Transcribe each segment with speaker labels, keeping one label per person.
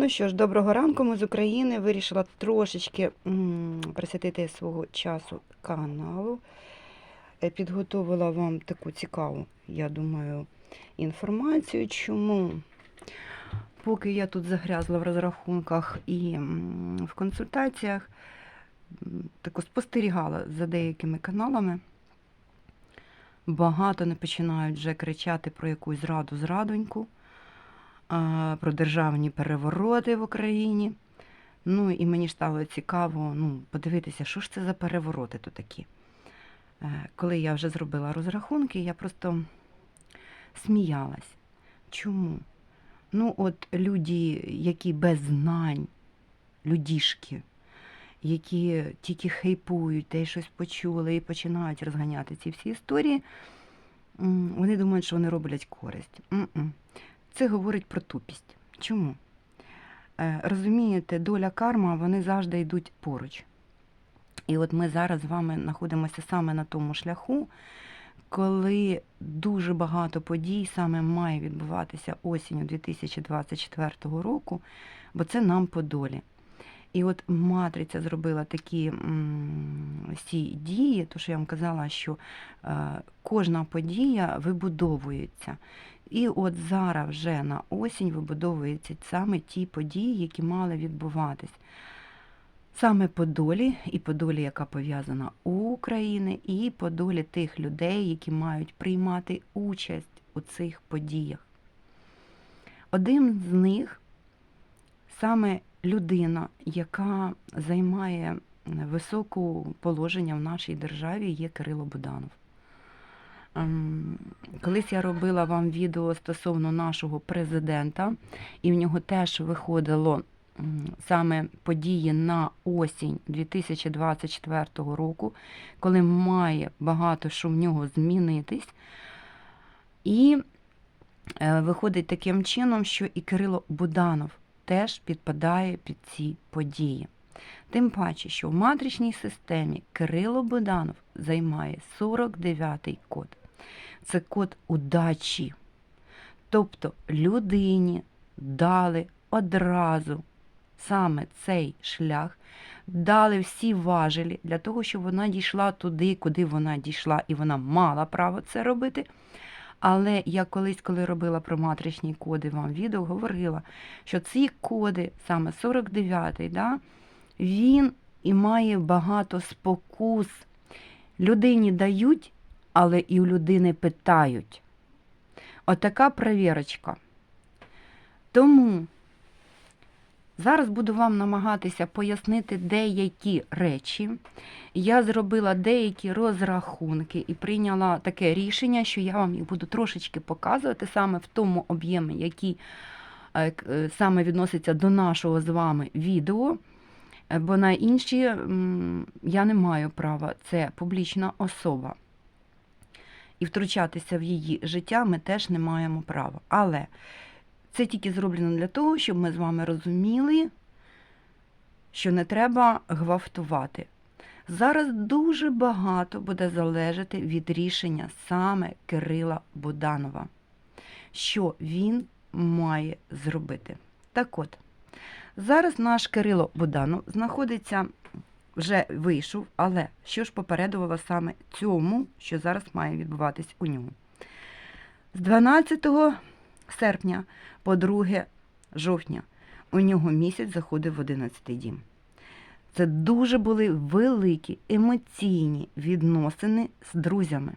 Speaker 1: Ну що ж, доброго ранку, ми з України. Вирішила трошечки присвятити свого часу каналу. Е, Підготовила вам таку цікаву, я думаю, інформацію. Чому? Поки я тут загрязла в розрахунках і в консультаціях, м, тако спостерігала за деякими каналами. Багато не починають вже кричати про якусь зраду зрадоньку а, про державні перевороти в Україні. Ну і мені стало цікаво ну, подивитися, що ж це за перевороти то такі. Е, Коли я вже зробила розрахунки, я просто сміялась. Чому? Ну, от люди, які без знань, людішки, які тільки хейпують, й щось почули і починають розганяти ці всі історії, вони думають, що вони роблять користь. Це говорить про тупість. Чому? Е, Розумієте, доля карма, вони завжди йдуть поруч. І от ми зараз з вами знаходимося саме на тому шляху, коли дуже багато подій саме має відбуватися осінню 2024 року, бо це нам по долі. І от матриця зробила такі всі дії, то що я вам казала, що е, кожна подія вибудовується. І от зараз вже на осінь вибудовуються саме ті події, які мали відбуватись. Саме по долі, і по долі, яка пов'язана у України, і по долі тих людей, які мають приймати участь у цих подіях. Один з них саме людина, яка займає високе положення в нашій державі, є Кирило Буданов. Ем, Колись я робила вам відео стосовно нашого президента, і в нього теж виходило саме події на осінь 2024 року, коли має багато що в нього змінитись. І е, виходить таким чином, що і Кирило Буданов теж підпадає під ці події. Тим паче, що в матричній системі Кирило Буданов займає 49-й код. Це код удачі. Тобто людині дали одразу саме цей шлях, дали всі важелі для того, щоб вона дійшла туди, куди вона дійшла, і вона мала право це робити. Але я колись, коли робила про матричні коди вам відео, говорила, що ці коди, саме 49-й, да, він і має багато спокус. Людині дають, але і у людини питають. Отака перевірочка. Тому зараз буду вам намагатися пояснити деякі речі. Я зробила деякі розрахунки і прийняла таке рішення, що я вам їх буду трошечки показувати саме в тому об'ємі, який е, е, саме відноситься до нашого з вами відео. Бо на інші я не маю права, це публічна особа. І втручатися в її життя ми теж не маємо права. Але це тільки зроблено для того, щоб ми з вами розуміли, що не треба гвалтувати. Зараз дуже багато буде залежати від рішення саме Кирила Буданова, що він має зробити. Так от, зараз наш Кирило Буданов знаходиться, вже вийшов, але що ж попередувало саме цьому, що зараз має відбуватись у ньому? З 12 серпня по 2 жовтня у нього місяць заходив в 11 дім. Це дуже були великі емоційні відносини з друзями.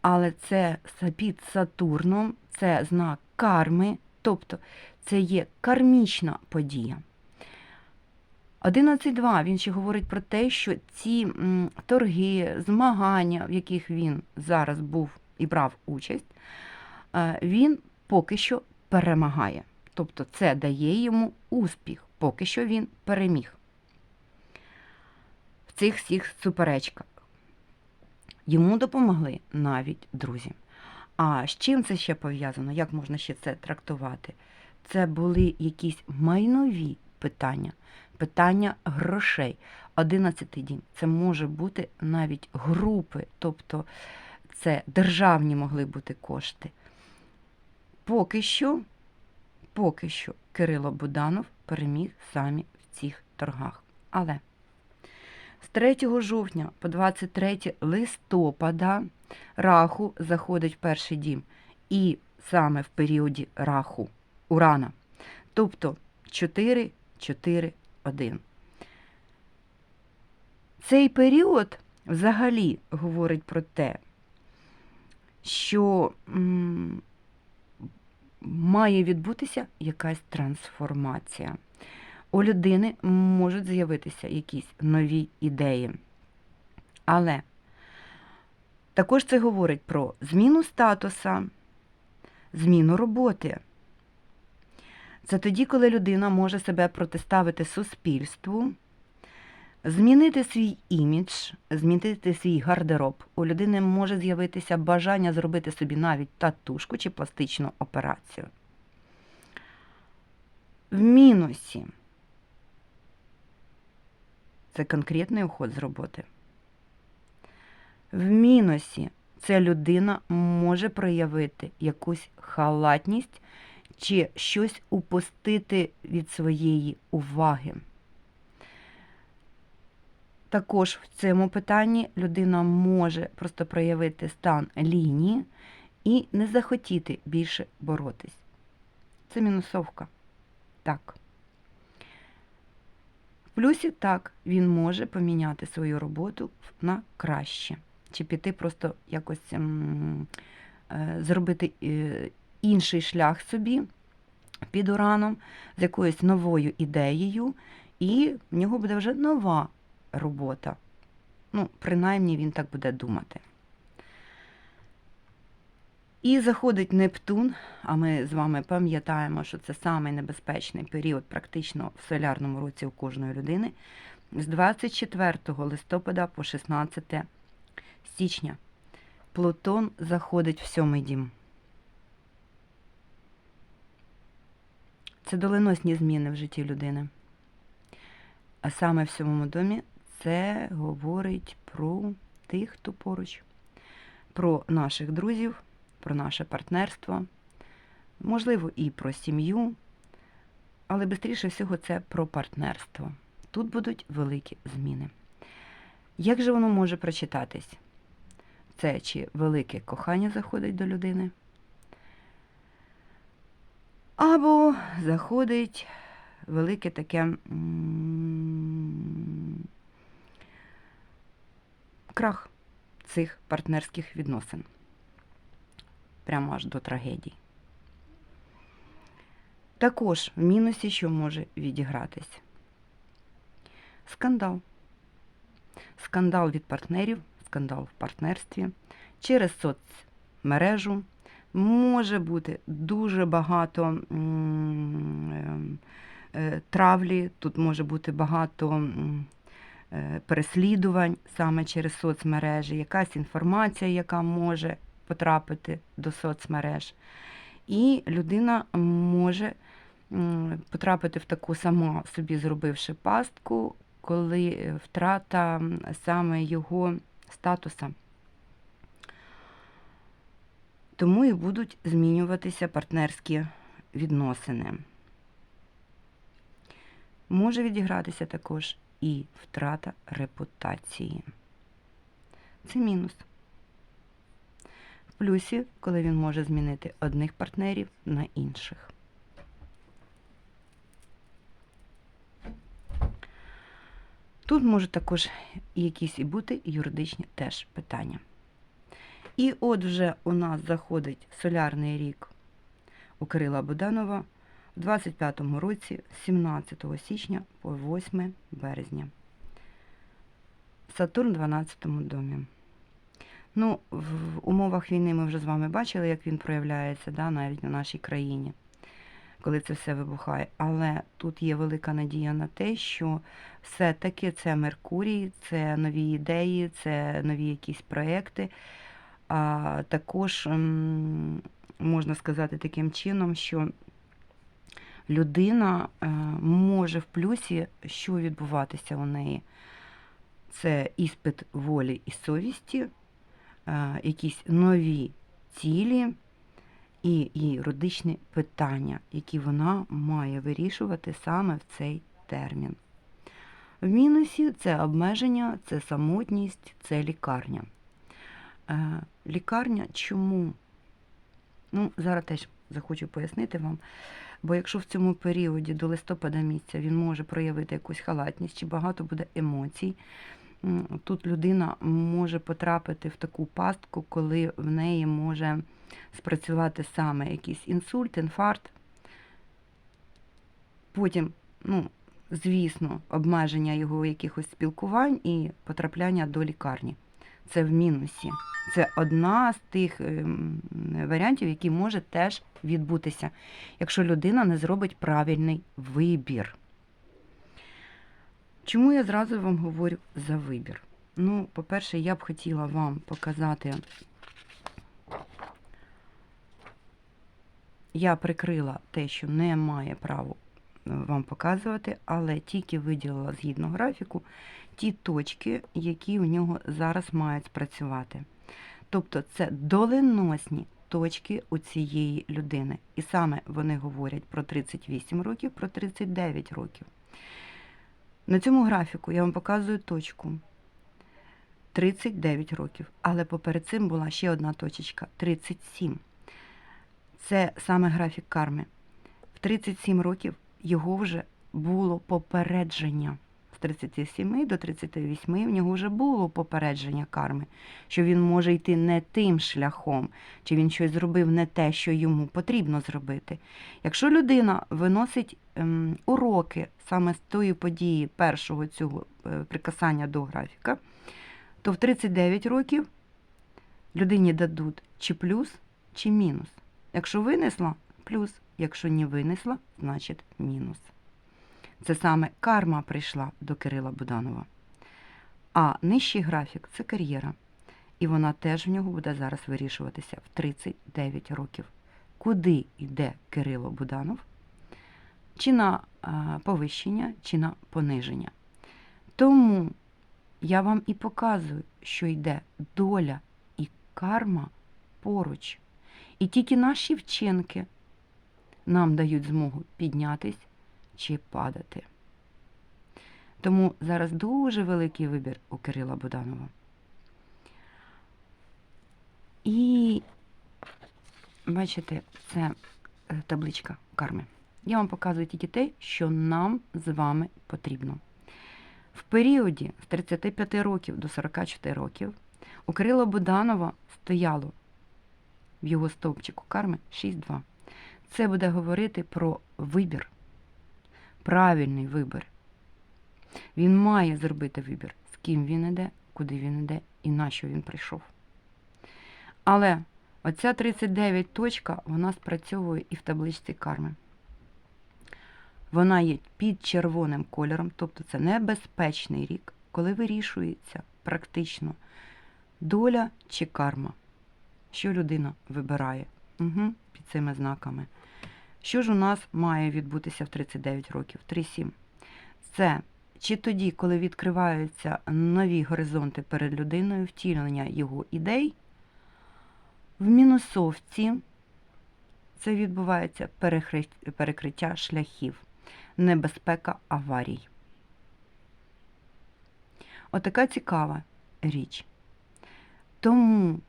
Speaker 1: Але це під Сатурном, це знак карми, тобто це є кармічна подія. 11.2 він ще говорить про те, що ці торги, змагання, в яких він зараз був і брав участь, е, він поки що перемагає. Тобто це дає йому успіх, поки що він переміг в цих всіх суперечках. Йому допомогли навіть друзі. А з чим це ще пов'язано? Як можна ще це трактувати? Це були якісь майнові питання, питання грошей. Одинадцятий дім це може бути навіть групи, тобто це державні могли бути кошти. Поки що поки що Кирило Буданов переміг самі в цих торгах. Але з 3 жовтня по 23 листопада Раху заходить в перший дім. І саме в періоді Раху Урана. Тобто 4, 4, 1. Цей період взагалі говорить про те, що має відбутися якась трансформація. У людини можуть з'явитися якісь нові ідеї. Але також це говорить про зміну статуса, зміну роботи. Це тоді, коли людина може себе протиставити суспільству, змінити свій імідж, змінити свій гардероб. У людини може з'явитися бажання зробити собі навіть татушку чи пластичну операцію. В мінусі це конкретний уход з роботи. В мінусі це людина може проявити якусь халатність чи щось упустити від своєї уваги. Також в цьому питанні людина може просто проявити стан лінії і не захотіти більше боротись. Це мінусовка. Так. В плюсі так, він може поміняти свою роботу на краще. Чи піти просто якось е, зробити е, інший шлях собі під ураном з якоюсь новою ідеєю, і в нього буде вже нова робота. Ну, принаймні він так буде думати. І заходить Нептун, а ми з вами пам'ятаємо, що це самий небезпечний період практично в солярному році у кожної людини, з 24 листопада по 16 січня. Плутон заходить в сьомий дім. Це доленосні зміни в житті людини. А саме в сьомому домі це говорить про тих, хто поруч, про наших друзів, про наше партнерство, можливо, і про сім'ю, але швидше всього це про партнерство. Тут будуть великі зміни. Як же воно може прочитатись? Це чи велике кохання заходить до людини? Або заходить велике таке крах цих партнерських відносин. Прямо аж до трагедії. Також в мінусі, що може відігратись. Скандал. Скандал від партнерів, скандал в партнерстві через соцмережу. Може бути дуже багато м, ем, е, травлі, тут може бути багато е, переслідувань саме через соцмережі, якась інформація, яка може потрапити до соцмереж. І людина може потрапити в таку сама собі зробивши пастку, коли е, втрата саме його статуса. Тому і будуть змінюватися партнерські відносини. Може відігратися також і втрата репутації. Це мінус. В плюсі, коли він може змінити одних партнерів на інших. Тут можуть також якісь і бути юридичні теж питання. І от вже у нас заходить солярний рік у Кирила Буданова в 25-му році, з 17 січня по 8 березня. Сатурн в 12 домі. Ну, в умовах війни ми вже з вами бачили, як він проявляється, да, навіть на нашій країні, коли це все вибухає. Але тут є велика надія на те, що все-таки це Меркурій, це нові ідеї, це нові якісь проекти. А також можна сказати таким чином, що людина е, може в плюсі, що відбуватися у неї. Це іспит волі і совісті, е, якісь нові цілі, і юридичні питання, які вона має вирішувати саме в цей термін. В мінусі це обмеження, це самотність, це лікарня. Е, лікарня чому? Ну, зараз теж захочу пояснити вам. Бо якщо в цьому періоді до листопада місяця він може проявити якусь халатність чи багато буде емоцій, тут людина може потрапити в таку пастку, коли в неї може спрацювати саме якийсь інсульт, інфаркт. Потім, ну, звісно, обмеження його якихось спілкувань і потрапляння до лікарні. Це в мінусі. Це одна з тих ем, варіантів, які може теж відбутися, якщо людина не зробить правильний вибір. Чому я зразу вам говорю за вибір? Ну, по-перше, я б хотіла вам показати. Я прикрила те, що не має права вам показувати, але тільки виділила згідно графіку ті точки, які в нього зараз мають спрацювати. Тобто це доленосні точки у цієї людини. І саме вони говорять про 38 років, про 39 років. На цьому графіку я вам показую точку 39 років, але поперед цим була ще одна точечка 37. Це саме графік карми. В 37 років його вже було попередження. З 37 до 38 в нього вже було попередження карми, що він може йти не тим шляхом, чи він щось зробив не те, що йому потрібно зробити. Якщо людина виносить ем, уроки саме з тої події першого цього е, прикасання до графіка, то в 39 років людині дадуть чи плюс, чи мінус. Якщо винесла плюс, якщо не винесла, значить мінус. Це саме карма прийшла до Кирила Буданова. А нижчий графік це кар'єра. І вона теж в нього буде зараз вирішуватися в 39 років. Куди йде Кирило Буданов? Чи на повищення, чи на пониження. Тому я вам і показую, що йде доля і карма поруч. І тільки наші вчинки нам дають змогу піднятись чи падати. Тому зараз дуже великий вибір у Кирила Буданова. І бачите, це е, табличка карми. Я вам показую тільки те, що нам з вами потрібно. В періоді з 35 років до 44 років у Кирила Буданова стояло в його стовпчику карми 6-2. Це буде говорити про вибір, правильний вибір. Він має зробити вибір, з ким він іде, куди він іде і на що він прийшов. Але оця 39 точка, вона спрацьовує і в табличці карми. Вона є під червоним кольором, тобто це небезпечний рік, коли вирішується практично доля чи карма. Що людина вибирає угу, під цими знаками. Що ж у нас має відбутися в 39 років? 3-7. Це чи тоді, коли відкриваються нові горизонти перед людиною, втілення його ідей, в мінусовці це відбувається перекриття шляхів, небезпека аварій. Отака цікава річ. Тому,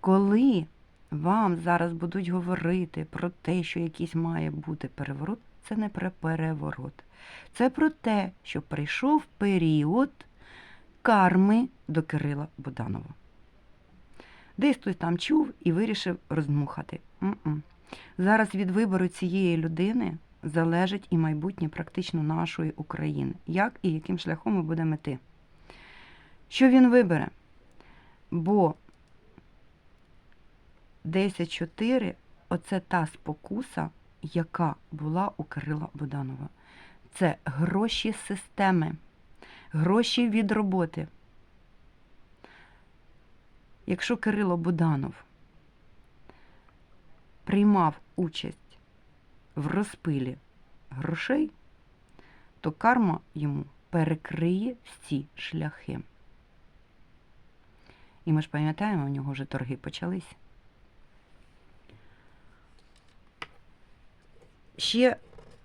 Speaker 1: коли вам зараз будуть говорити про те, що якийсь має бути переворот, це не про переворот. Це про те, що прийшов період карми до Кирила Буданова. Десь хтось там чув і вирішив роздмухати. М-м. Зараз від вибору цієї людини залежить і майбутнє практично нашої України. Як і яким шляхом ми будемо йти. Що він вибере? Бо 10.4 оце та спокуса, яка була у Кирила Буданова. Це гроші системи, гроші від роботи. Якщо Кирило Буданов приймав участь в розпилі грошей, то карма йому перекриє всі шляхи. І ми ж пам'ятаємо, у нього вже торги почались. Ще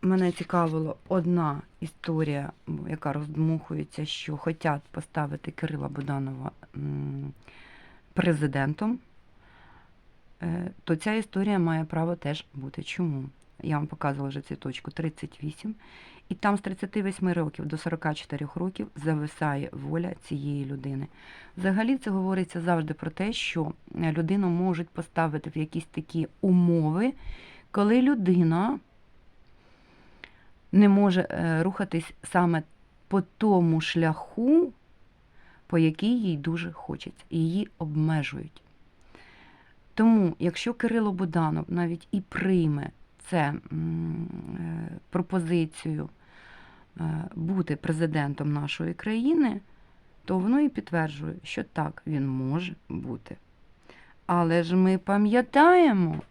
Speaker 1: мене цікавила одна історія, яка роздмухується, що хочуть поставити Кирила Буданова президентом. Е, То ця історія має право теж бути. Чому? Я вам показувала вже цю точку 38. І там з 38 років до 44 років зависає воля цієї людини. Взагалі це говориться завжди про те, що е, людину можуть поставити в якісь такі умови, коли людина не може е, рухатись саме по тому шляху, по який їй дуже хочеться, її обмежують. Тому, якщо Кирило Буданов навіть і прийме це е, пропозицію е, бути президентом нашої країни, то воно і підтверджує, що так, він може бути. Але ж ми пам'ятаємо,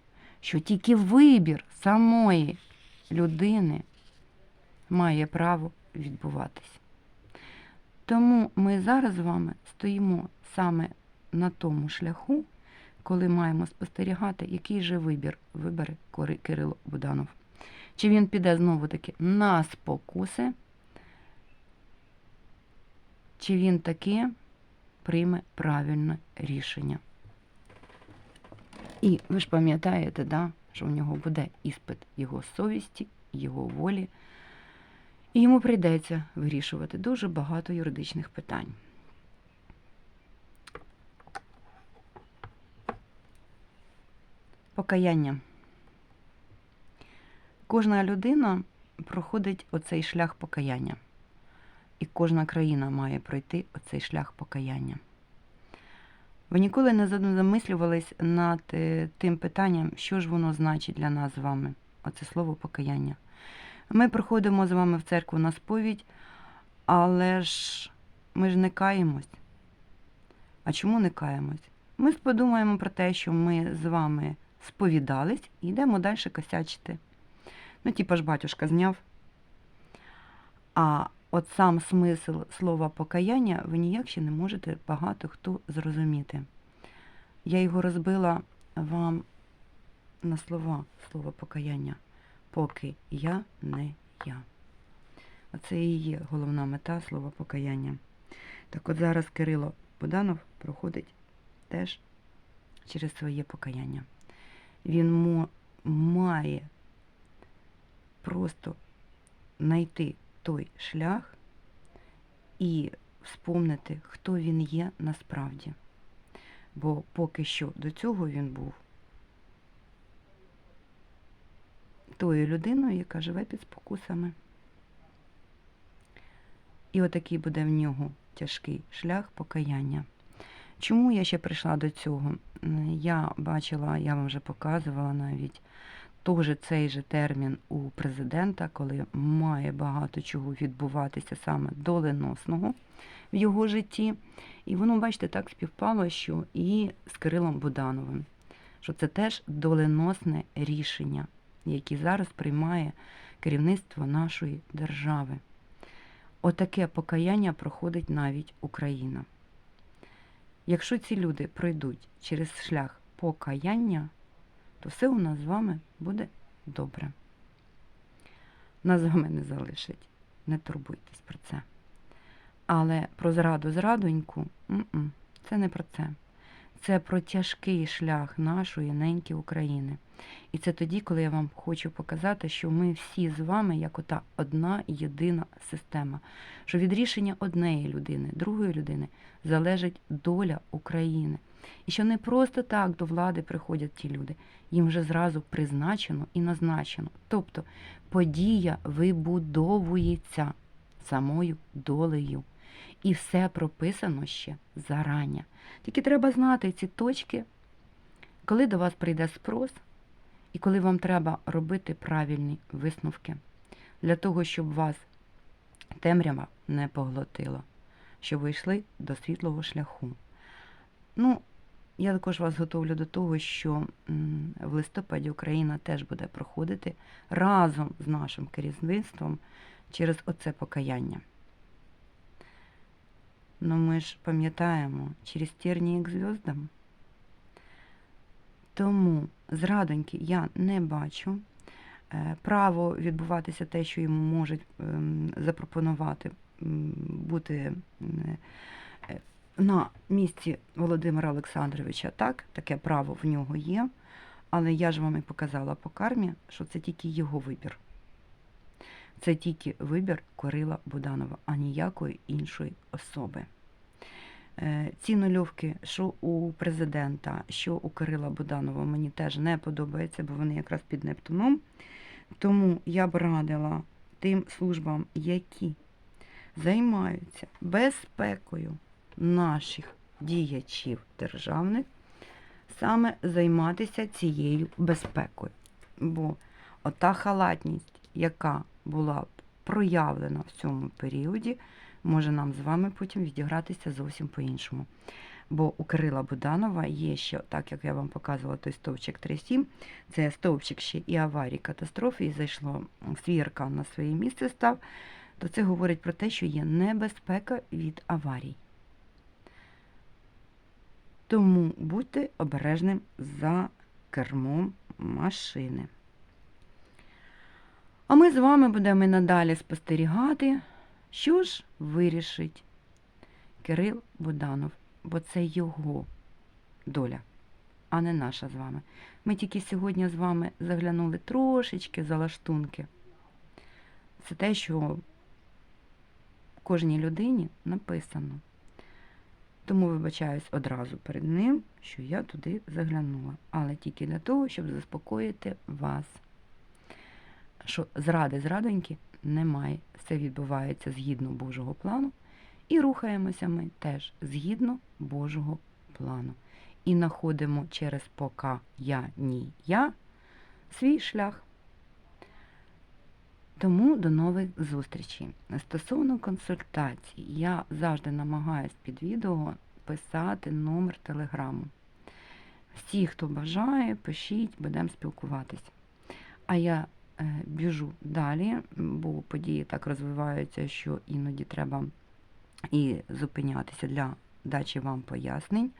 Speaker 1: що тільки вибір самої людини має право відбуватись. Тому ми зараз з вами стоїмо саме на тому шляху, коли маємо спостерігати, який же вибір вибере Кирило Буданов. Чи він піде знову-таки на спокуси, чи він таки прийме правильне рішення. І ви ж пам'ятаєте, да, що в нього буде іспит його совісті, його волі, і йому прийдеться вирішувати дуже багато юридичних питань. Покаяння. Кожна людина проходить оцей шлях покаяння. І кожна країна має пройти оцей шлях покаяння. Ви ніколи не замислювались над е, тим питанням, що ж воно значить для нас з вами, оце слово покаяння. Ми приходимо з вами в церкву на сповідь, але ж ми ж не каємось. А чому не каємось? Ми подумаємо про те, що ми з вами сповідались і йдемо далі косячити. Ну, типа ж батюшка зняв. А от сам смисл слова покаяння ви ніяк ще не можете багато хто зрозуміти. Я його розбила вам на слова слова покаяння. Поки я не я. Оце і є головна мета слова покаяння. Так от зараз Кирило Буданов проходить теж через своє покаяння. Він має просто знайти той шлях і вспомнити, хто він є насправді. Бо поки що до цього він був тою людиною, яка живе під спокусами. І отакий буде в нього тяжкий шлях покаяння. Чому я ще прийшла до цього? Я бачила, я вам вже показувала навіть теж цей же термін у президента, коли має багато чого відбуватися саме доленосного в його житті. І воно, бачите, так співпало, що і з Кирилом Будановим, що це теж доленосне рішення, яке зараз приймає керівництво нашої держави. Отаке покаяння проходить навіть Україна. Якщо ці люди пройдуть через шлях покаяння, то все у нас з вами буде добре. Нас з вами не залишить. Не турбуйтесь про це. Але про зраду зрадоньку це не про це. Це про тяжкий шлях нашої неньки України. І це тоді, коли я вам хочу показати, що ми всі з вами, як ота одна єдина система, що від рішення однієї людини, другої людини залежить доля України. І що не просто так до влади приходять ті люди, їм вже зразу призначено і назначено. Тобто подія вибудовується самою долею. І все прописано ще зарання. Тільки треба знати ці точки, коли до вас прийде спрос, і коли вам треба робити правильні висновки, для того, щоб вас темрява не поглотила, щоб ви йшли до світлого шляху. Ну, я також вас готовлю до того, що в листопаді Україна теж буде проходити разом з нашим керівництвом через оце покаяння. Ну ми ж пам'ятаємо, через тернії к зв'яздам. Тому зрадоньки я не бачу. е, право відбуватися те, що йому можуть ем, запропонувати бути е, на місці Володимира Олександровича. Так, таке право в нього є. Але я ж вам і показала по кармі, що це тільки його вибір. Це тільки вибір Корила Буданова, а ніякої іншої особи. Е, Ці нульовки, що у президента, що у Кирила Буданова, мені теж не подобаються, бо вони якраз під Нептуном. Тому я б радила тим службам, які займаються безпекою наших діячів державних, саме займатися цією безпекою. Бо ота халатність, яка була проявлена в цьому періоді, може нам з вами потім відігратися зовсім по-іншому. Бо у Кирила Буданова є ще, так як я вам показувала той стовпчик 3.7, це стовпчик ще і аварії, катастрофи, і зайшло свій аркан на своє місце став, то це говорить про те, що є небезпека від аварій. Тому будьте обережним за кермом машини. А ми з вами будемо надалі спостерігати, що ж вирішить Кирил Буданов, бо це його доля, а не наша з вами. Ми тільки сьогодні з вами заглянули трошечки за лаштунки. Це те, що кожній людині написано. Тому вибачаюсь одразу перед ним, що я туди заглянула. Але тільки для того, щоб заспокоїти вас, що зради зрадоньки немає. Все відбувається згідно Божого плану. І рухаємося ми теж згідно Божого плану. І знаходимо через пока я, ні, я свій шлях. Тому до нових зустрічей. Стосовно консультацій, я завжди намагаюсь під відео писати номер телеграму. Всі, хто бажає, пишіть, будемо спілкуватись. А я біжу далі, бо події так розвиваються, що іноді треба і зупинятися для дачі вам пояснень.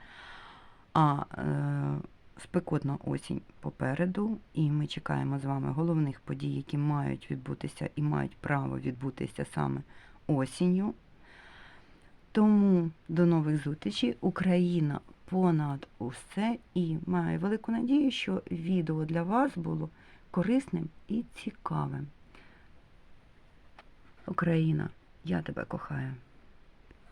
Speaker 1: А е, спекотна осінь попереду, і ми чекаємо з вами головних подій, які мають відбутися і мають право відбутися саме осінню. Тому до нових зустрічей. Україна понад усе і маю велику надію, що відео для вас було корисним і цікавим. Україна, я тебе кохаю.